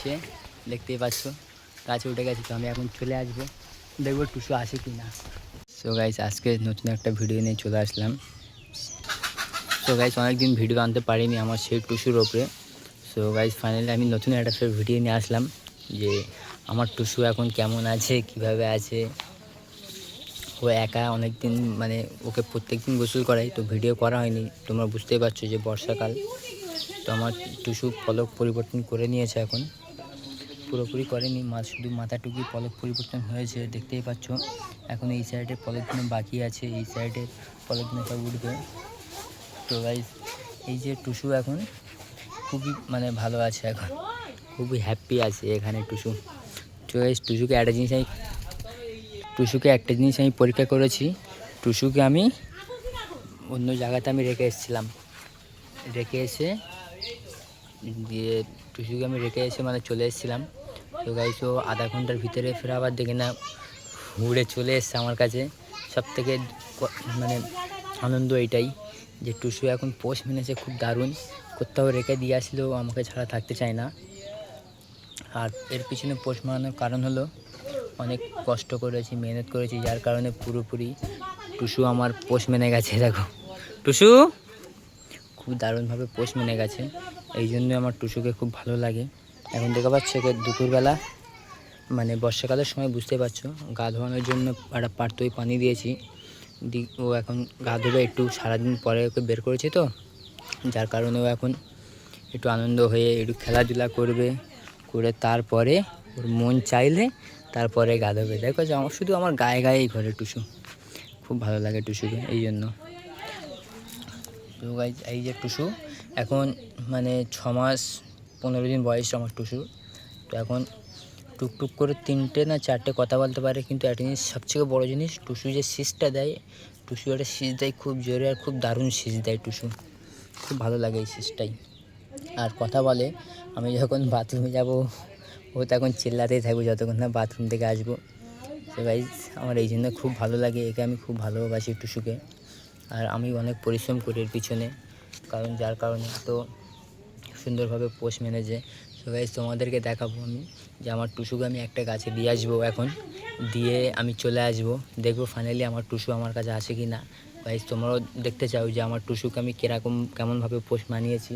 সে দেখতেই পাচ্ছ, গাছে উঠে গেছে তো আমি এখন চলে আসব। দেখব টুসু আসে কি না সো গাইস আজকে নতুন একটা ভিডিও নিয়ে চলে আসলাম। সো গাইস অনেকদিন ভিডিও আনতে পারিনি আমার সেই টুসুর ওপরে সো গাইস ফাইনালি আমি নতুন একটা ফের ভিডিও নিয়ে আসলাম যে আমার টুসু এখন কেমন আছে, কীভাবে আছে। ও একা অনেক দিন মানে ওকে প্রত্যেক দিন গোসল করাই, তো ভিডিও করা হয়নি। তোমরা বুঝতেই পারছ যে বর্ষাকাল। তো আমার টুসু পলক পরিবর্তন করে নিয়েছে এখন। পুরোপুরি করেনি। মা শুধু মাথাটুকুই পলক পরিবর্তন হয়েছে, দেখতেই পাচ্ছ। এখন এই সাইডে পলকগুলো বাকি আছে, এই সাইডে পলকগুলো সব উঠবে। তো গাইজ এই যে টুসু এখন খুবই মানে ভালো আছে এখন। খুবই হ্যাপি আছে এখানে টুসু। তো গাইজ টুসুকে একটা জিনিস আমি টুসুকে একটা জিনিস আমি পরীক্ষা করেছি। টুসুকে আমি অন্য জায়গাতে আমি রেখে এসেছিলাম। রেখে এসে দিয়ে টুসুকে আমি রেখে এসে মানে চলে এসেছিলাম। তো গাইস আধা ঘণ্টার ভিতরে ফের আবার দেখে না উড়ে চলে এসছে আমার কাছে। সব থেকে মানে আনন্দ এটাই যে টুসু এখন পোষ মেনেছে, খুব দারুণ। কোথাও রেখে দিয়ে আসলেও আমাকে ছাড়া থাকতে চায় না। আর এর পিছনে পোষ মানানোর কারণ হলো অনেক কষ্ট করেছি, মেহনত করেছি, যার কারণে পুরোপুরি টুসু আমার পোষ মেনে গেছে, দেখো। টুসু, খুব দারুণভাবে পোষ মেনে গেছে। এই জন্য আমার টুসুকে খুব ভালো লাগে। এখন দেখা পাচ্ছ দুপুরবেলা মানে বর্ষাকালের সময় বুঝতে পারছ, গা ধোয়ানোর জন্য একটা পার্তই পানি দিয়েছি। দি, ও এখন গা ধোবে একটু সারাদিন পরে ওকে বের করেছি তো, যার কারণে ও এখন একটু আনন্দ হয়ে একটু খেলাধুলা করবে, করে তারপরে ওর মন চাইলে তারপরে গা ধোবে। দেখো যে আমার, শুধু আমার গায়ে গায়েই ঘরে টুসু খুব ভালো লাগে টুসুকে এই জন্য। এই যে টুসু এখন মানে ছ মাস পনেরো দিন বয়স আমার টুসু তো এখন টুকটুক করে তিনটে না চারটে কথা বলতে পারে, কিন্তু একটা জিনিস সবথেকে বড়ো জিনিস, টুসু যে শীষটা দেয়, টুসু একটা শীষ দেয় খুব জোরে আর খুব দারুণ শীষ দেয় টুসু। খুব ভালো লাগে এই শীষটাই। আর কথা বলে, আমি যখন বাথরুমে যাব, ও তখন চিল্লাতেই থাকব যতক্ষণ না বাথরুম থেকে আসব। তো গাইজ আমার এই জন্য খুব ভালো লাগে, একে আমি খুব ভালোবাসি টুসুকে। আর আমি অনেক পরিশ্রম করি এর পিছনে, কারণ যার কারণে তো সুন্দরভাবে পোষ মেনেছে। তো গাইজ তোমাদেরকে দেখাবো আমি যে আমার টুসুকে আমি একটা গাছে দিয়ে আসব এখন। দিয়ে আমি চলে আসব। দেখব ফাইনালি আমার টুসু আমার কাছে আসে কি না। গাইজ তোমরাও দেখতে চাও যে আমার টুসুকে আমি কীরকম, কেমনভাবে পোষ মানিয়েছি।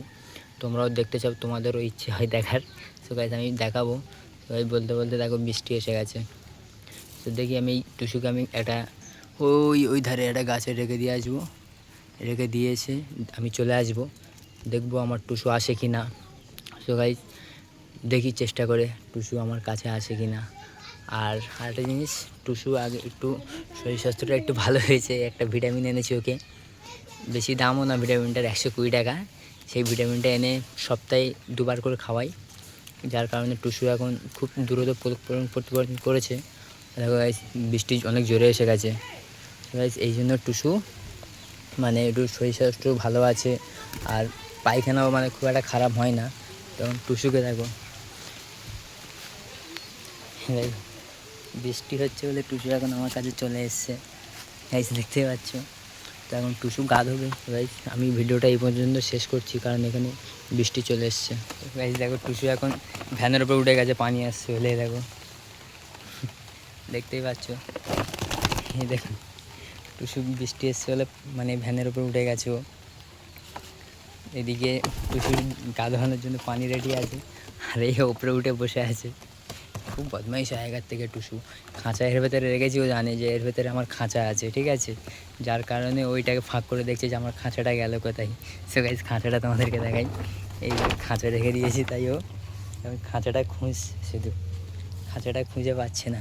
তোমরাও দেখতে চাও, তোমাদেরও ইচ্ছে হয় দেখার। তো গাইজ আমি দেখাবো। গাইজ বলতে বলতে দেখো বৃষ্টি এসে গেছে। তো দেখি আমি টুসুকে আমি একটা, ওই ওই ধারে একটা গাছে রেখে দিয়ে আসব। রেখে দিয়ে এসে আমি চলে আসব। দেখব আমার টুসু আসে কি না সো গাইজ দেখি চেষ্টা করে টুসু আমার কাছে আসে কি না আর আরেকটা জিনিস টুসু আগে একটু শরীর স্বাস্থ্যটা একটু ভালো হয়েছে একটা ভিটামিন এনেছি ওকে। বেশি দামও না ভিটামিনটার একশো কুড়ি টাকা। সেই ভিটামিনটা এনে সপ্তাহে দুবার করে খাওয়াই। যার কারণে টুসু এখন খুব দ্রুত পরি- প্রতিবর্তন করেছে। দেখো guys, বৃষ্টি অনেক জোরে এসে গেছে। গাইজ এই জন্য টুসু মানে একটু শরীর স্বাস্থ্য ভালো আছে। আর পায়খানাও মানে খুব একটা খারাপ হয় না। তখন টুসুকে দেখো। দেখো, বৃষ্টি হচ্ছে বলে টুসু এখন আমার কাছে চলে এসছে। গাইজ দেখতে পাচ্ছ? তো এখন টুসু গা ধোবে। গাইজ আমি ভিডিওটা এই পর্যন্ত শেষ করছি কারণ এখানে বৃষ্টি চলে এসছে। গাইজ দেখো টুসু এখন ভ্যানের উপর উঠে গেছে পানি আসছে হলে দেখো। দেখতেই পাচ্ছ? দেখুন টুসু বৃষ্টি এসছে বলে মানে ভ্যানের উপর উঠে গেছে ও। এদিকে টুসুর গা ধোয়ানোর জন্য পানি রেডি আছে। আর এই ওপরে উঠে বসে আছে। খুব বদমাইশ আগের থেকে টুসু। খাঁচা এর ভেতরে রেখেছি, ও জানে যে এর ভেতরে আমার খাঁচা আছে, ঠিক আছে? যার কারণে ওইটাকে ফাঁক করে দেখছে যে আমার খাঁচাটা গেল কোথায়। সে গাইজ খাঁচাটা তোমাদেরকে দেখাই। এই খাঁচা রেখে দিয়েছি তাই ও। খাঁচাটা খুঁজ, শুধু খাঁচাটা খুঁজে পাচ্ছে না।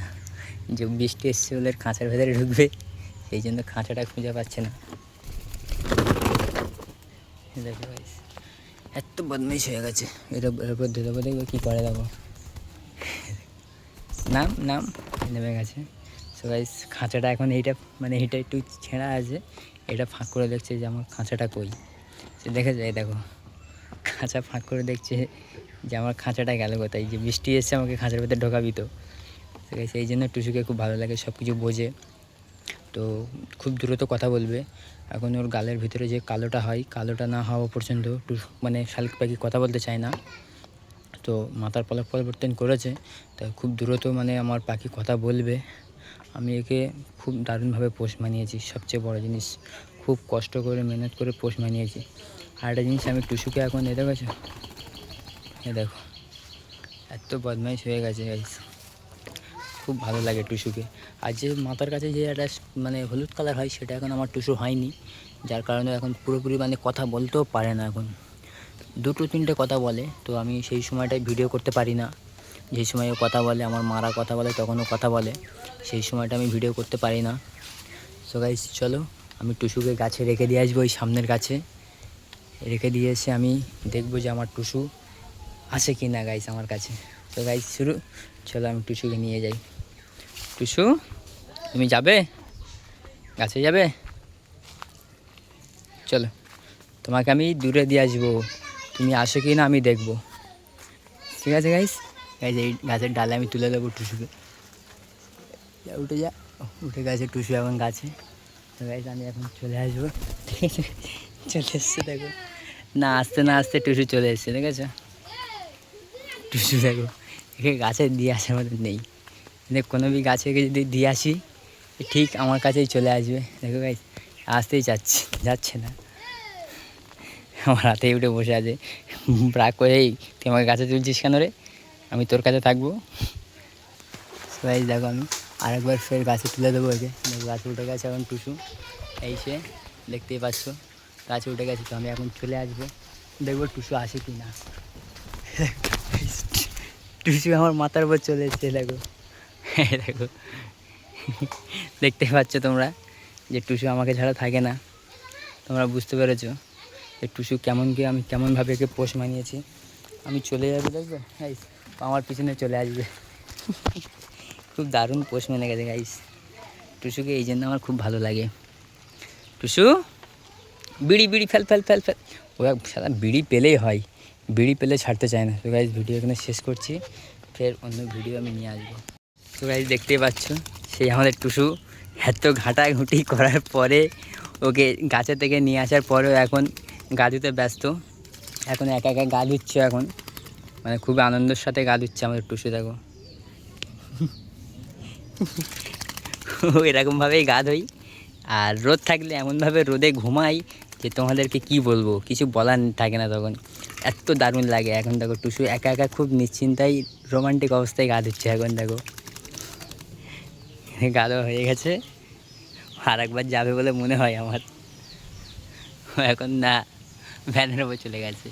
যে বৃষ্টি এসছে বলে খাঁচার ভেতরে ঢুকবে, সেই জন্য খাঁচাটা খুঁজে পাচ্ছে না। দেখো guys, এত বদমাইশ হয়ে গেছে। এর ওপ- এর উপর ধরে দেখব কী করে দেবো নাম নাম নেমে গেছে। সো গাইস খাঁচাটা এখন এইটা মানে এইটা একটু ছেঁড়া আছে। এটা ফাঁক করে দেখছে যে আমার খাঁচাটা কই। সে দেখে যায় দেখো খাঁচা ফাঁক করে দেখছে যে আমার খাঁচাটা গেল কোথায়। যে বৃষ্টি এসছে আমাকে খাঁচার ভেতরে ঢোকাবি তো। এই জন্য টুসুকে খুব ভালো লাগে সব কিছু বোঝে। তো খুব দ্রুত কথা বলবে। এখন ওর গালের ভিতরে যে কালোটা হয়, কালোটা না হওয়া পর্যন্ত মানে শালিক পাখি কথা বলতে চায় না। তো মাথার পলক পরিবর্তন করেছে, তো খুব দ্রুত মানে আমার পাখি কথা বলবে। আমি একে খুব দারুণভাবে পোষ মানিয়েছি, সবচেয়ে বড় জিনিস। খুব কষ্ট করে, মেহনত করে পোষ মানিয়েছি। আর একটা জিনিস, আমি টুসুকে এখন এ দেখেছ এ দেখো, এত বদমাইশ হয়ে গেছে গাইস খুব ভালো লাগে টুসুকে আর যে মাথার কাছে যে একটা মানে হলুদ কালার হয়, সেটা এখন আমার টুসু হয়নি। যার কারণে এখন পুরোপুরি মানে কথা বলতেও পারে না এখন। দুটো তিনটে কথা বলে, তো আমি সেই সময়টায় ভিডিও করতে পারি না। যে সময় ও কথা বলে, আমার মারা কথা বলে, তখনও কথা বলে। সেই সময়টা আমি ভিডিও করতে পারি না। সো গাইস চলো, আমি টুসুকে গাছে রেখে দিয়ে আসব, ওই সামনের গাছে। রেখে দিয়ে এসে আমি দেখব যে আমার টুসু আসে কি না গাইস আমার কাছে। তো গাইস শুরু। চলো আমি টুসুকে নিয়ে যাই। টুসু তুমি যাবে? গাছে যাবে? চলো, তোমাকে আমি দূরে দিয়ে আসব। তুমি আসো কি না আমি দেখব। ঠিক আছে গাইস গাইস এই গাছের ডালে আমি তুলে দেবো টুসুকে যা, উঠে যা। উঠে গেছে টুসু এখন গাছে। তো গাইস আমি এখন চলে আসব। ঠিক আছে চলে এসছে, দেখো। না, আসতে না আসতে টুসু চলে এসছে, ঠিক আছে? টুসু দেখো। গাছে দিয়ে আসার মতো নেই। কোনো বি গাছে যদি দিয়ে আসি ঠিক আমার কাছেই চলে আসবে। দেখো গাইস আসতেই যাচ্ছে যাচ্ছে না। আমার হাতেই উঠে বসে আছে। রাগ করে এই তুই আমাকে গাছে তুলছিস কেন রে? আমি তোর কাছে থাকব? সবাই দেখো আমি আরেকবার ফের গাছে তুলে দেবো একে দেখো গাছে উঠে গেছে এখন টুসু। এই সে, দেখতেই পাচ্ছ, গাছে উঠে গেছে। তো আমি এখন চলে আসব। দেখব টুসু আসে কি না টুসু আমার মাথার উপর চলে এসছে দেখো। এই দেখো। দেখতে পাচ্ছ তোমরা যে টুসু আমাকে ছাড়া থাকে না। তোমরা বুঝতে পেরেছ যে টুসু কেমন কি, আমি কেমনভাবে একে পোষ মানিয়েছি। আমি চলে যাব, দেখবে? গাইস আমার পিছনে চলে আসবে। খুব দারুণ পোষ মেনে গেছে গাইস টুসুকে এই জন্য আমার খুব ভালো লাগে। টুসু, বিড়ি বিড়ি ফেল ফেল ফেল ফেল। ও সারা বিড়ি পেলেই হয়। বিড়ি পেলে ছাড়তে চায় না। তো গাইজ ভিডিও এখানে শেষ করছি। ফের অন্য ভিডিও আমি নিয়ে আসব। তো গাইজ দেখতেই পাচ্ছ, সেই আমাদের টুসু এত ঘাটাঘুটি করার পরে ওকে গাছে থেকে নিয়ে আসার পরেও এখন গা ধুতে ব্যস্ত। এখন একা একা গা ধুচ্ছে এখন। মানে খুব আনন্দের সাথে গা ধুচ্ছে আমাদের টুসু, দেখো। এরকমভাবেই গা ধুই আর রোদ থাকলে এমনভাবে রোদে ঘুমাই যে তোমাদেরকে কি বলব? কিছু বলার থাকে না তখন। এত দারুণ লাগে। এখন দেখো টুসু একা একা খুব নিশ্চিন্তাই রোমান্টিক অবস্থায় গা ধুচ্ছে এখন দেখো। গা হয়ে গেছে। আর একবার যাবে বলে মনে হয় আমার। এখন না ভ্যানের ওপর চলে গেছে।